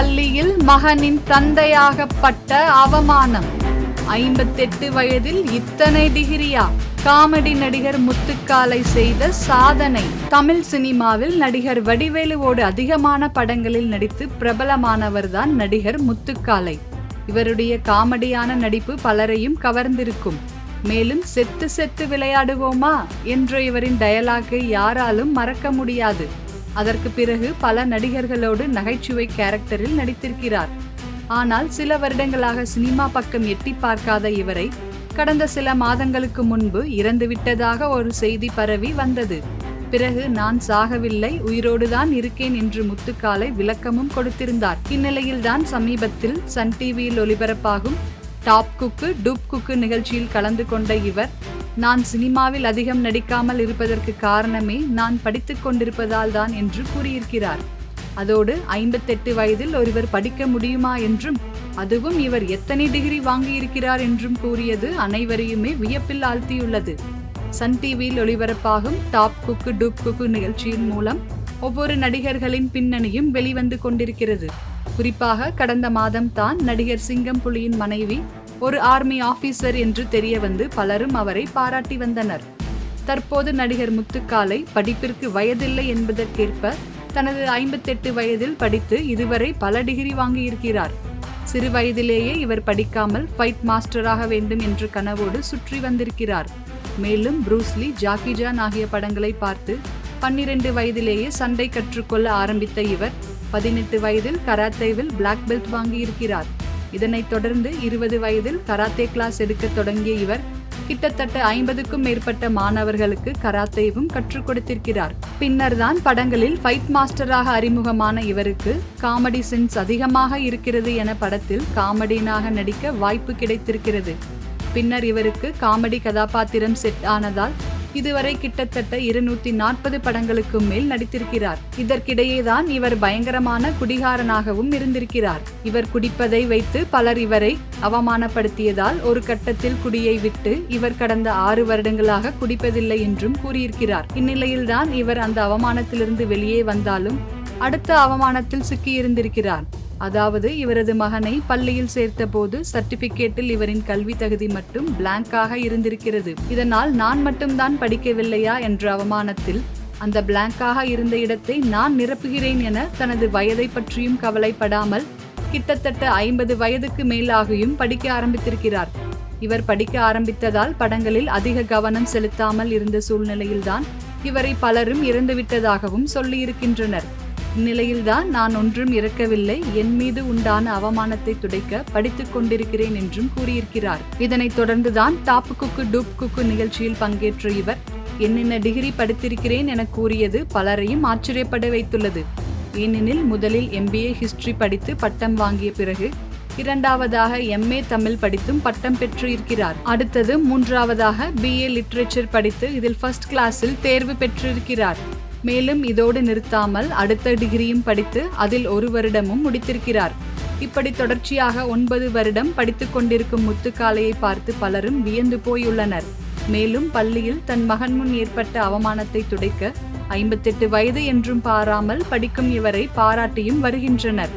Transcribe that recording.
பள்ளியில் மகனின் தந்தையாகப்பட்ட அவமானம். ஐம்பத்தெட்டு வயதில் இத்தனை டிகிரியா? காமெடி நடிகர் முத்துக்காலை செய்த சாதனை. தமிழ் சினிமாவில் நடிகர் வடிவேலுவோடு அதிகமான படங்களில் நடித்து பிரபலமானவர்தான் நடிகர் முத்துக்காலை. இவருடைய காமெடியான நடிப்பு பலரையும் கவர்ந்திருக்கும். மேலும் செத்து செத்து விளையாடுவோமா? என்ற இவரின் டயலாக்கை யாராலும் மறக்க முடியாது. அதற்கு பிறகு பல நடிகர்களோடு நகைச்சுவை கேரக்டரில் நடித்திருக்கிறார். ஆனால் சில வருடங்களாக சினிமா பக்கம் எட்டி பார்க்காத இவரை கடந்த சில மாதங்களுக்கு முன்பு இறந்துவிட்டதாக ஒரு செய்தி பரவி வந்தது. பிறகு நான் சாகவில்லை உயிரோடுதான் இருக்கேன் என்று முத்துக்காலை விளக்கமும் கொடுத்திருந்தார். இந்நிலையில்தான் சமீபத்தில் சன் டிவியில் ஒளிபரப்பாகும் டாப் குக்கு டூப் குக்கு நிகழ்ச்சியில் கலந்து கொண்ட இவர் நான் சினிமாவில் அதிகம் நடிக்காமல் இருப்பதற்கு காரணமே நான் படித்துக் கொண்டிருப்பதால் தான் என்று கூறியிருக்கிறார். அதோடு ஐம்பத்தெட்டு வயதில் ஒருவர் படிக்க முடியுமா என்றும் அதுவும் இவர் எத்தனை டிகிரி வாங்கியிருக்கிறார் என்றும் கூறியது அனைவரையுமே வியப்பில் ஆழ்த்தியுள்ளது. சன் டிவியில் ஒளிபரப்பாகும் டாப் குக்கு டூப் குக்கு நிகழ்ச்சியின் மூலம் ஒவ்வொரு நடிகர்களின் பின்னணியும் வெளிவந்து கொண்டிருக்கிறது. குறிப்பாக கடந்த மாதம் தான் நடிகர் சிங்கம் புலியின் மனைவி ஒரு ஆர்மி ஆபீசர் என்று தெரிய வந்து பலரும் அவரை பாராட்டி வந்தனர். தற்போது நடிகர் முத்துக்காலை படிப்பிற்கு வயதில்லை என்பதற்கேற்ப தனது ஐம்பத்தெட்டு வயதில் படித்து இதுவரை பல டிகிரி வாங்கியிருக்கிறார். சிறு வயதிலேயே இவர் படிக்காமல் ஃபைட் மாஸ்டராக வேண்டும் என்ற கனவோடு சுற்றி வந்திருக்கிறார். மேலும் ப்ரூஸ்லி ஜாக்கி ஜான் ஆகிய படங்களை பார்த்து பன்னிரண்டு வயதிலேயே சண்டை கற்றுக்கொள்ள ஆரம்பித்த இவர் பதினெட்டு வயதில் கராத்தேவில் பிளாக் பெல்ட் வாங்கியிருக்கிறார். இதனைத் தொடர்ந்து இருபது வயதில் கராத்தே கிளாஸ் எடுக்க தொடங்கிய இவர் கிட்டத்தட்ட ஐம்பதுக்கும் மேற்பட்ட மாணவர்களுக்கு கராத்தேவும் கற்றுக் கொடுத்திருக்கிறார். பின்னர் தான் படங்களில் ஃபைட் மாஸ்டராக அறிமுகமான இவருக்கு காமெடி சென்ஸ் அதிகமாக இருக்கிறது என படத்தில் காமெடியனாக நடிக்க வாய்ப்பு கிடைத்திருக்கிறது. பின்னர் இவருக்கு காமெடி கதாபாத்திரம் செட் ஆனதால் இதுவரை கிட்டத்தட்ட இருநூத்தி நாற்பது படங்களுக்கு மேல் நடித்திருக்கிறார். இதற்கிடையேதான் இவர் பயங்கரமான குடிகாரனாகவும் இருந்திருக்கிறார். இவர் குடிப்பதை வைத்து பலர் இவரை அவமானப்படுத்தியதால் ஒரு கட்டத்தில் குடியை விட்டு இவர் கடந்த ஆறு வருடங்களாக குடிப்பதில்லை என்றும் கூறியிருக்கிறார். இந்நிலையில்தான் இவர் அந்த அவமானத்திலிருந்து வெளியே வந்தாலும் அடுத்த அவமானத்தில் சிக்கியிருந்திருக்கிறார். அதாவது இவரது மகனை பள்ளியில் சேர்த்த போது சர்டிபிகேட்டில் இவரின் கல்வி தகுதி மட்டும் பிளாங்காக இருந்திருக்கிறது. இதனால் நான் மட்டும்தான் படிக்கவில்லையா என்ற அவமானத்தில் அந்த பிளாங்காக இருந்த இடத்தை நான் நிரப்புகிறேன் என தனது வயதை பற்றியும் கவலைப்படாமல் கிட்டத்தட்ட ஐம்பது வயதுக்கு மேலாகியும் படிக்க ஆரம்பித்திருக்கிறார். இவர் படிக்க ஆரம்பித்ததால் படங்களில் அதிக கவனம் செலுத்தாமல் இருந்த சூழ்நிலையில்தான் இவரை பலரும் இறந்துவிட்டதாகவும் சொல்லியிருக்கின்றனர். இந்நிலையில்தான் நான் ஒன்றும் இறக்கவில்லை. என் மீது உண்டான அவமானத்தை துடைக்க படித்துக் கொண்டிருக்கிறேன் என்றும் கூறியிருக்கிறார். இதனைத் தொடர்ந்துதான் டாப் குக்கு டூப் குக்கு நிகழ்ச்சியில் பங்கேற்ற இவர் என்னென்ன டிகிரி படித்திருக்கிறேன் என கூறியது பலரையும் ஆச்சரியப்பட வைத்துள்ளது. ஏனெனில் முதலில் எம்பிஏ ஹிஸ்டரி படித்து பட்டம் வாங்கிய பிறகு இரண்டாவதாக எம்ஏ தமிழ் படித்தும் பட்டம் பெற்று இருக்கிறார் அடுத்தது மூன்றாவதாக பிஏ லிட்ரேச்சர் படித்து இதில் ஃபர்ஸ்ட் கிளாஸில் தேர்வு பெற்றிருக்கிறார். மேலும் இதோடு நிறுத்தாமல் அடுத்த டிகிரியும் படித்து அதில் ஒரு வருடமும் முடித்திருக்கிறார். இப்படி தொடர்ச்சியாக ஒன்பது வருடம் படித்துக் கொண்டிருக்கும் முத்துக்காலையை பார்த்து பலரும் வியந்து போயுள்ளனர். மேலும் பள்ளியில் தன் மகன் முன் ஏற்பட்ட அவமானத்தை துடைக்க ஐம்பத்தெட்டு வயது என்றும் பாராமல் படிக்கும் இவரை பாராட்டியும் வருகின்றனர்.